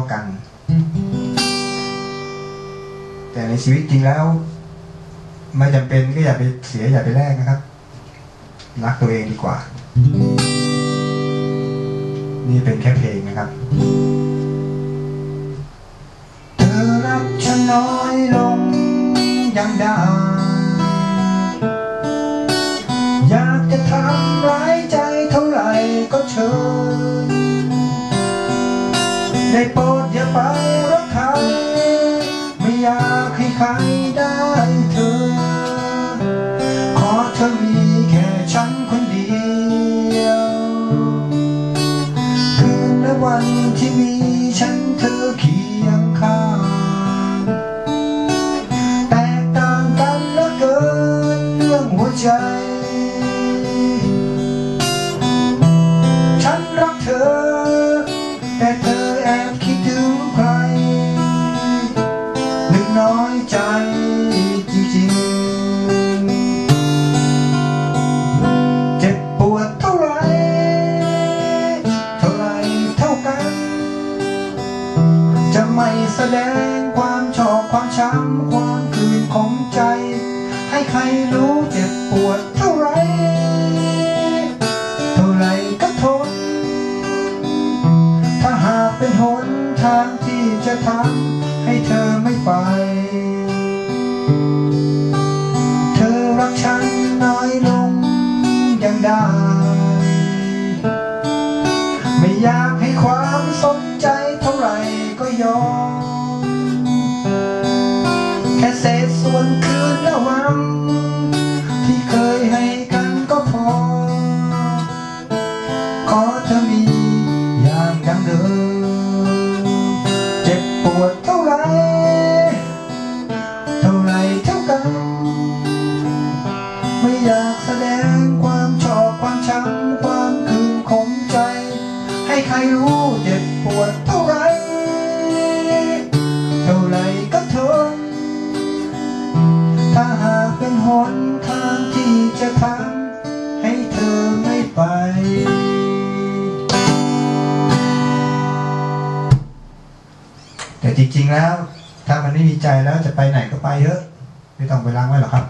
ากัน แต่ในชีวิตจริงแล้ว ไม่จำเป็นก็อย่าไปเสียอย่าไปแลกนะครับ รักตัวเองดีกว่า นี่เป็นแค่เพลงนะครับเธอรักฉันน้อยลงยังได้อยากจะทำร้ายใจเท่าไหร่ก็เชิญ ได้โปรดอย่าไปรักใคร ไม่อยากให้ใครได้เธอ ขอเธอมีแค่ฉันคนเดียว คืนและวันที่มีฉันเธอเคียงข้างแตกต่างกันเหลือเกินเรื่องหัวใจ แสดงความชอบความช้ำความคืนของใจ ให้ใครรู้เจ็บปวดเท่าไร เท่าไรก็ทน ถ้าหากเป็นหนทางที่จะทำให้เธอไม่ไป เธอรักฉันน้อยลงยังได้ ไม่อยากให้ความสนใจ งความชอบความช้ำความคืนของใจ ให้ใครรู้เจ็บปวดเท่าไร เท่าไรก็ทน ถ้าหากเป็นหนทางที่จะทำให้เธอไม่ไปแต่จริงๆแล้ว ถ้ามันไม่มีใจแล้วจะไปไหนก็ไปเถอะ ไม่ต้องไปล้างไว้หรอกครับ